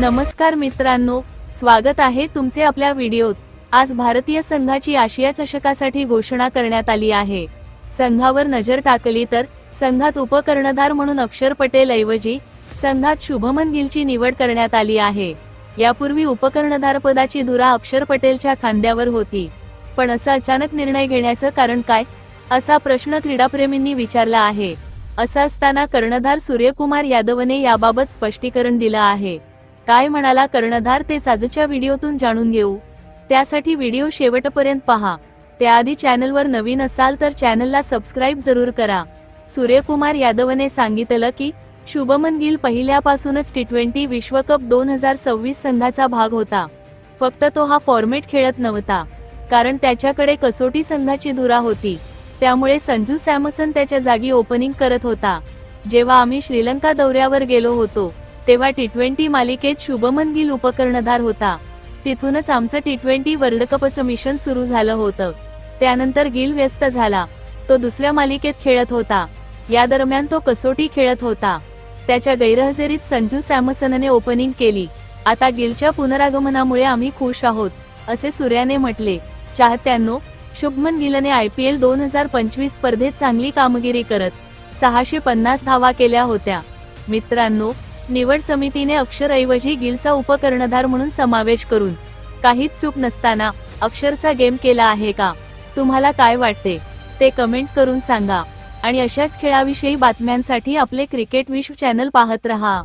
नमस्कार मित्रांनो स्वागत आहे तुमचे आपल्या व्हिडिओत. आज भारतीय संघाची आशिया चषकासाठी घोषणा करण्यात आली आहे. संघावर नजर टाकली तर संघात उपकर्णधार म्हणून अक्षर पटेल ऐवजी संघात शुभमन गिलची निवड करण्यात आली आहे. यापूर्वी उपकर्णधार पदाची धुरा अक्षर पटेलच्या खांद्यावर होती. पण असा अचानक निर्णय घेण्याचं कारण काय? असा प्रश्न क्रीडाप्रेमींनी विचारला आहे. असं असताना कर्णधार सूर्यकुमार यादवने याबाबत स्पष्टीकरण दिलं आहे. काय म्हणाला कर्णधार ते आजच्या व्हिडिओतून जाणून घेऊ. त्यासाठी व्हिडिओ शेवटपर्यंत पहा. त्याआधी चॅनलवर नवीन असाल तर चॅनलला सबस्क्राईब जरूर करा. सूर्यकुमार यादवने सांगितलं की शुभमन गिल पहिल्यापासूनच टी ट्वेंटी विश्वकप दोन हजार सव्वीस संघाचा भाग होता. फक्त तो हा फॉर्मेट खेळत नव्हता. कारण त्याच्याकडे कसोटी संघाची धुरा होती. त्यामुळे संजू सॅमसन त्याच्या जागी ओपनिंग करत होता. जेव्हा आम्ही श्रीलंका दौऱ्यावर गेलो होतो तेव्हा टी ट्वेंटी मालिकेत शुभमन गिल उपकर्णधार होता. तिथूनच आमचं टी ट्वेंटी वर्ल्ड कपचं मिशन सुरू झालं होतं. त्यानंतर गिल व्यस्त झाला. तो दुसऱ्या मालिकेत खेळत होता. या दरम्यान तो कसोटी खेळत होता. त्याच्या गैरहजेरीत संजू सॅमसनने ओपनिंग केली. आता गिलच्या पुनरागमनामुळे आम्ही खुश आहोत असे सूर्याने म्हटले. चाहत्यांनो शुभमन गिलने आय पी एल दोन हजार पंचवीस स्पर्धेत चांगली कामगिरी करत सहाशे पन्नास धावा केल्या होत्या. मित्रांनो निवड समितीने अक्षरऐवजी गिलचा उपकर्णधार म्हणून समावेश करून काहीच चूक नसताना अक्षरचा गेम केला आहे का? तुम्हाला काय वाटते? ते कमेंट करून सांगा. आणि अशाच खेळाविषयी बातम्यांसाठी आपले क्रिकेट विश्व चॅनल पाहत रहा.